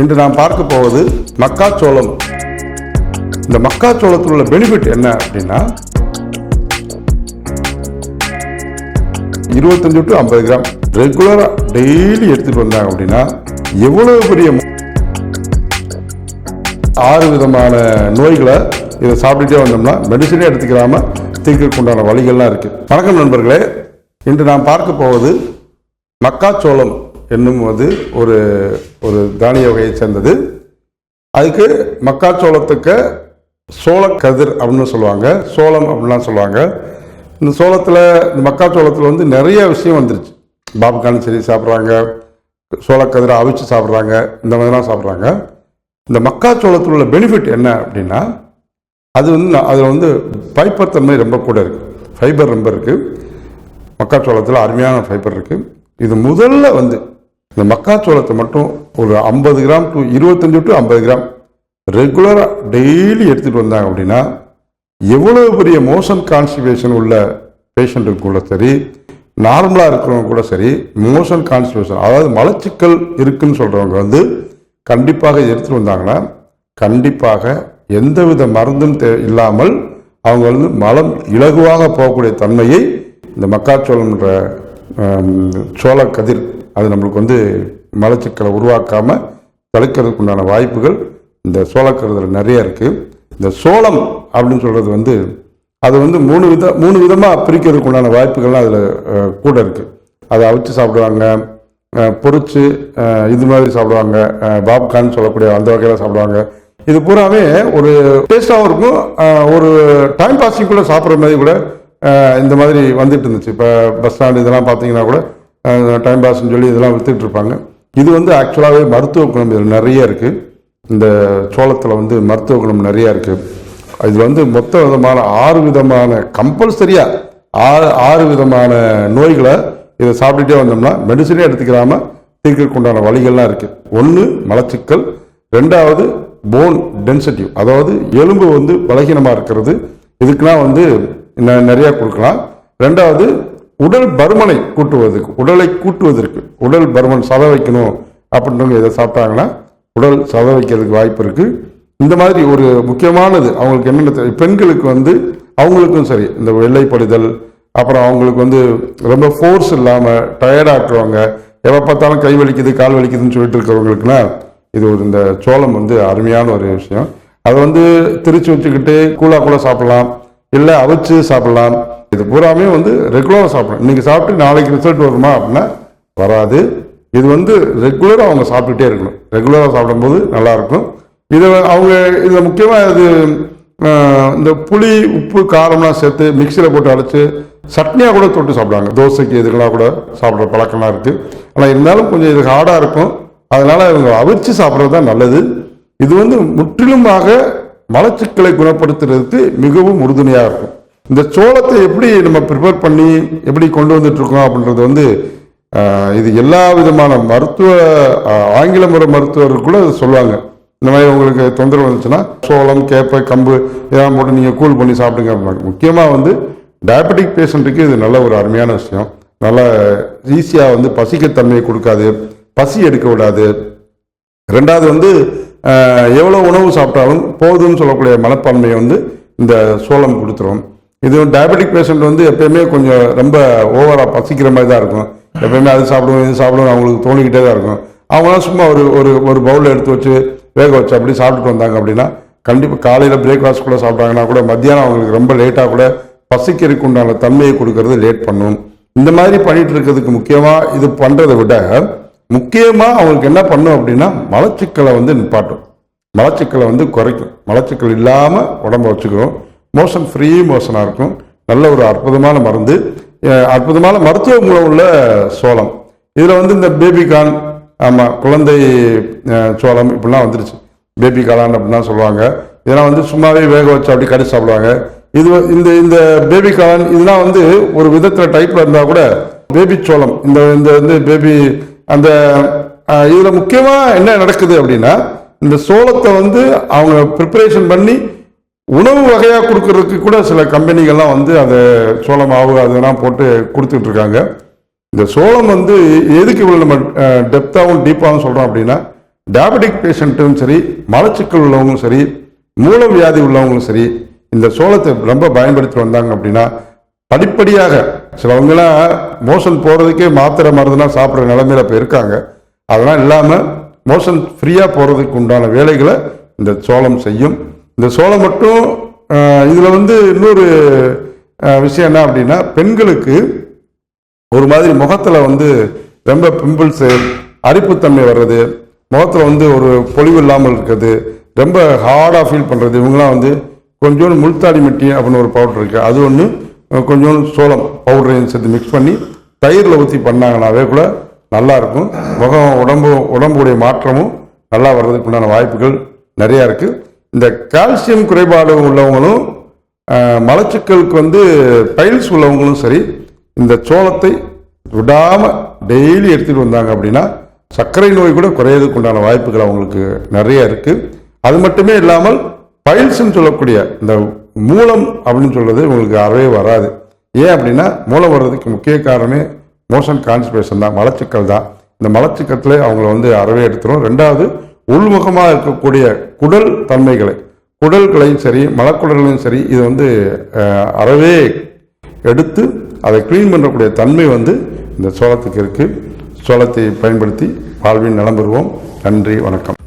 இன்று நாம் பார்க்க போவது மக்காச்சோளம். இந்த மக்காச்சோளத்தில் உள்ள பெனிஃபிட் என்ன அப்படின்னா இருபத்தஞ்சு டு ஐம்பது கிராம் ரெகுலராக டெய்லி எடுத்துட்டு வந்தாங்க அப்படின்னா எவ்வளவு பெரிய ஆறு விதமான நோய்களை இதை சாப்பிட்டுட்டே வந்தோம்னா மெடிசனே எடுத்துக்கிறாம தீர்க்கிறதுக்கு உண்டான வழிகள்லாம் இருக்கு. வணக்கம் நண்பர்களே இன்று நாம் பார்க்க போவது மக்காச்சோளம். என்னும் அது ஒரு ஒரு தானிய வகையை சேர்ந்தது. அதுக்கு மக்காச்சோளத்துக்கு சோளக்கதிர் அப்படின்னு சொல்லுவாங்க. சோளம் அப்படின்லாம் சொல்லுவாங்க. இந்த சோளத்தில் இந்த மக்காச்சோளத்தில் வந்து நிறைய விஷயம் வந்துருச்சு. பாப்கார்ன் சரி சாப்பிட்றாங்க. சோளக்கதிரை அவிச்சு சாப்பிட்றாங்க. இந்த மாதிரிலாம் சாப்பிட்றாங்க. இந்த மக்காச்சோளத்தில் உள்ள பெனிஃபிட் என்ன அப்படின்னா அது வந்து அதில் வந்து பைப்பத்தன்மை ரொம்ப கூட இருக்குது ஃபைபர் ரொம்ப இருக்குது மக்காச்சோளத்தில் அருமையான ஃபைபர் இருக்குது இது முதல்ல வந்து இந்த மக்காச்சோளத்தை மட்டும் ஒரு ஐம்பது கிராம் டு இருபத்தஞ்சு டு ஐம்பது கிராம் ரெகுலராக டெய்லி எடுத்துகிட்டு வந்தாங்க அப்படின்னா எவ்வளவு பெரிய மோஷன் கான்ஸ்டிபேஷன் உள்ள பேஷண்ட்டுக்கு கூட சரி நார்மலாக இருக்கிறவங்க கூட சரி மோஷன் கான்ஸ்டிபேஷன் அதாவது மலச்சிக்கல் இருக்குன்னு சொல்கிறவங்க வந்து கண்டிப்பாக எடுத்துகிட்டு வந்தாங்கன்னா கண்டிப்பாக எந்தவித மருந்தும் தே இல்லாமல் அவங்க வந்து மலம் இலகுவாக போகக்கூடிய தன்மையை இந்த மக்காச்சோளம்ன்ற சோள சோளக்கதிர் அது நம்மளுக்கு வந்து மலச்சிக்கலை உருவாக்காமல் தடுக்கிறதுக்கு உண்டான வாய்ப்புகள் இந்த சோளக்கருதில் நிறைய இருக்குது இந்த சோளம் அப்படின்னு சொல்கிறது வந்து அது வந்து மூணு வித மூணு விதமாக பிரிக்கிறதுக்கு உண்டான வாய்ப்புகள்லாம் அதில் கூட இருக்குது அதை அவிச்சு சாப்பிடுவாங்க. பொறிச்சு பொரிச்சு இது மாதிரி சாப்பிடுவாங்க. பாப்கார்ன் சொல்லக்கூடிய அந்த வகையில் சாப்பிடுவாங்க. இது பூராவே ஒரு டேஸ்ட்டாகவும் இருக்கும். ஒரு டைம் பாஸிங் கூட சாப்பிட்ற மாதிரி கூட இந்த மாதிரி வந்துட்டு இருந்துச்சு. இப்போ பஸ் ஸ்டாண்ட் இதெல்லாம் பார்த்தீங்கன்னா கூட டைம் பாஸ்ன்னு சொல்லி இதெல்லாம் வித்துட்டு இருப்பாங்க. இது வந்து ஆக்சுவலாகவே மருத்துவ குணம் இதில் நிறைய இருக்குது இந்த சோளத்தில் வந்து மருத்துவ குணம் நிறையா இருக்குது இது வந்து மொத்த விதமான ஆறு விதமான கம்பல்சரியாக ஆறு ஆறு விதமான நோய்களை இதை சாப்பிட்டுட்டே வந்தோம்னா மெடிசனே எடுத்துக்கிறாம தீர்க்கறதுக்கு உண்டான வழிகள்லாம் இருக்குது ஒன்று மலச்சிக்கல். ரெண்டாவது போன் டென்சிட்டி அதாவது எலும்பு வந்து பலகீனமாக இருக்கிறது. இதுக்கெலாம் வந்து ந- கொடுக்கலாம். ரெண்டாவது உடல் பருமனை கூட்டுவதற்கு உடலை கூட்டுவதற்கு உடல் பருமன் சத வைக்கணும் அப்படின்றவங்க இதை சாப்பிட்டாங்கன்னா உடல் சத வைக்கிறதுக்கு வாய்ப்பு இருக்கு. இந்த மாதிரி ஒரு முக்கியமானது அவங்களுக்கு என்னென்ன பெண்களுக்கு வந்து அவங்களுக்கும் சரி இந்த வெள்ளைப்படுதல் அப்புறம் அவங்களுக்கு வந்து ரொம்ப ஃபோர்ஸ் இல்லாமல் டயர்டாக இருக்கிறவங்க எப்போ பார்த்தாலும் கை வலிக்குது கால் வலிக்குதுன்னு சொல்லிட்டு இருக்கிறவங்களுக்குலாம் இது ஒரு இந்த சோளம் வந்து அருமையான ஒரு விஷயம். அதை வந்து திரிச்சு வச்சுக்கிட்டு கூழா கூட சாப்பிடலாம். இல்லை அவிச்சு சாப்பிடலாம். இது பூராமே வந்து ரெகுலராக சாப்பிடணும். இன்னைக்கு சாப்பிட்டு நாளைக்கு ரிசல்ட் வருமா அப்படின்னா வராது. இது வந்து ரெகுலராக அவங்க சாப்பிட்டுட்டே இருக்கணும். ரெகுலராக சாப்பிடும்போது நல்லாயிருக்கும் இதை அவங்க இதில் முக்கியமாக இது இந்த புளி உப்பு காரம்லாம் சேர்த்து மிக்சியில் போட்டு அரைச்சு சட்னியாக கூட தொட்டு சாப்பிடுவாங்க. தோசைக்கு இதுக்கெல்லாம் கூட சாப்பிட்ற பழக்கம்லாம் இருக்குது ஆனால் இருந்தாலும் கொஞ்சம் இது ஹார்டாக இருக்கும். அதனால் இவங்க அவிச்சு சாப்பிட்றது தான் நல்லது. இது வந்து முற்றிலுமாக மலச்சிக்கலை குணப்படுத்துறதுக்கு மிகவும் உறுதுணையாக இருக்கும். இந்த சோளத்தை எப்படி நம்ம ப்ரிப்பேர் பண்ணி எப்படி கொண்டு வந்துட்டு இருக்கோம் அப்படின்றது வந்து இது எல்லா விதமான மருத்துவ ஆங்கில முறை மருத்துவர்கள் கூட சொல்லுவாங்க. இந்த மாதிரி உங்களுக்கு தொந்தரவு வந்துச்சுன்னா சோளம் கேப்பை கம்பு இதெல்லாம் போட்டு நீங்கள் கூல் பண்ணி சாப்பிடுங்க அப்படின்னாங்க முக்கியமாக வந்து டயபெட்டிக் பேஷண்ட்டுக்கு இது நல்ல ஒரு அருமையான விஷயம். நல்லா ஈஸியாக வந்து பசிக்கத்தன்மையை கொடுக்காது பசி எடுக்க விடாது. ரெண்டாவது வந்து எவ்வளோ உணவு சாப்பிட்டாலும் போதும்னு சொல்லக்கூடிய மனப்பான்மையை வந்து இந்த சோளம் கொடுத்துரும். இது டயபெட்டிக் பேஷண்ட் வந்து எப்பயுமே கொஞ்சம் ரொம்ப ஓவராக பசிக்கிற மாதிரி தான் இருக்கும். எப்பயுமே அது சாப்பிடுவோம் இது சாப்பிடுவோம் அவங்களுக்கு தோணிக்கிட்டே தான் இருக்கும். அவங்களாம் சும்மா ஒரு ஒரு ஒரு பவுலில் எடுத்து வச்சு வேக வச்சு அப்படி சாப்பிட்டுட்டு வந்தாங்க அப்படின்னா கண்டிப்பாக காலையில் பிரேக்ஃபாஸ்ட் கூட சாப்பிட்டாங்கன்னா கூட மத்தியானம் அவங்களுக்கு ரொம்ப லேட்டாக கூட பசிக்கிறதுக்கு உண்டான தன்மையை கொடுக்கறது லேட் பண்ணும். இந்த மாதிரி பண்ணிட்டு இருக்கிறதுக்கு முக்கியமாக இது பண்ணுறதை விட முக்கியமாக அவங்களுக்கு என்ன பண்ணும் அப்படின்னா மலச்சிக்கலை வந்து நிப்பாட்டும். மலச்சிக்கலை வந்து குறைக்கும். மலச்சிக்கல் இல்லாமல் உடம்ப வச்சுக்கிறோம் மோஷன் ஃப்ரீ மோஷனாக இருக்கும். நல்ல ஒரு அற்புதமான மருந்து. அற்புதமான மருத்துவ குணம் உள்ள சோளம். இதில் வந்து இந்த பேபிகான் ஆமாம் குழந்தை சோளம் இப்படிலாம் வந்துருச்சு. பேபி காளான் அப்படிலாம் சொல்லுவாங்க. இதெல்லாம் வந்து சும்மாவே வேக வச்சு அப்படி கடிச்சு சாப்பிடுவாங்க. இது இந்த இந்த பேபி காளான் இதெல்லாம் வந்து ஒரு விதத்தில் டைப்பில் இருந்தால் கூட பேபி சோளம் இந்த இந்த வந்து பேபி அந்த இதில் இதுல முக்கியமா என்ன நடக்குது அப்படின்னா இந்த சோளத்தை வந்து அவங்க ப்ரிப்பரேஷன் பண்ணி உணவு வகையாக கொடுக்கறதுக்கு கூட சில கம்பெனிகள்லாம் வந்து அதை சோளம் மாவு அதெல்லாம் போட்டு கொடுத்துட்டு இருக்காங்க. இந்த சோளம் வந்து எதுக்கு இவ்வளோ நம்ம டெப்த்தாகவும் டீப்பாகவும் சொல்கிறோம் அப்படின்னா டயபெட்டிக் பேஷண்ட்டும் சரி மலச்சிக்கல் உள்ளவங்களும் சரி மூல வியாதி உள்ளவங்களும் சரி இந்த சோளத்தை ரொம்ப பயன்படுத்தி வந்தாங்க அப்படின்னா படிப்படியாக சிலவங்களாம் மோஷன் போகிறதுக்கே மாத்திரை மருந்துலாம் சாப்பிட்ற நிலைமையில இப்போ இருக்காங்க. அதெல்லாம் இல்லாமல் மோஷன் ஃப்ரீயாக போகிறதுக்கு உண்டான வேலைகளை இந்த சோளம் செய்யும். இந்த சோளம் மட்டும் இதில் வந்து இன்னொரு விஷயம் என்ன அப்படின்னா பெண்களுக்கு ஒரு மாதிரி முகத்தில் வந்து ரொம்ப பிம்பிள்ஸு அரிப்புத்தன்மை வர்றது முகத்தில் வந்து ஒரு பொலிவு இல்லாமல் இருக்கிறது ரொம்ப ஹார்டாக ஃபீல் பண்ணுறது இவங்களாம் வந்து கொஞ்சோண்டு முள்தாடி மிட்டி அப்படின்னு ஒரு பவுடர் இருக்குது அது ஒன்று கொஞ்சோண்டு சோளம் பவுடரையும் சேர்த்து மிக்ஸ் பண்ணி தயிரில் ஊற்றி பண்ணாங்கனாவே கூட நல்லா இருக்கும். முகம் உடம்பு உடம்புடைய மாற்றமும் நல்லா வர்றதுக்கு உண்டான வாய்ப்புகள் நிறையா இருக்குது இந்த கால்சியம் குறைபாடு உள்ளவங்களும் மலச்சிக்கலுக்கு வந்து பைல்ஸ் உள்ளவங்களும் சரி இந்த சோளத்தை விடாமல் டெய்லி எடுத்துகிட்டு வந்தாங்க அப்படின்னா சர்க்கரை நோய் கூட குறையிறதுக்கு உண்டான வாய்ப்புகள் அவங்களுக்கு நிறைய இருக்குது அது மட்டுமே இல்லாமல் பைல்ஸ்ன்னு சொல்லக்கூடிய இந்த மூலம் அப்படின்னு சொல்கிறது உங்களுக்கு அறவே வராது. ஏன் அப்படின்னா மூலம் வர்றதுக்கு முக்கிய காரணமே மோஷன் கான்ஸ்பிரேஷன் தான் மலச்சிக்கல் தான். இந்த மலச்சிக்கத்தில் அவங்கள வந்து அறவே எடுத்துரும். ரெண்டாவது உள்முகமாக இருக்கக்கூடிய குடல் தன்மைகளை. குடல்களையும் சரி மலக்குடல்களையும் சரி இது வந்து அறவே எடுத்து அதை க்ளீன் பண்ணக்கூடிய தன்மை வந்து இந்த சோளத்துக்கு இருக்குது சோளத்தை பயன்படுத்தி வாழ்வில் நலம் பெறுவோம் நன்றி வணக்கம்.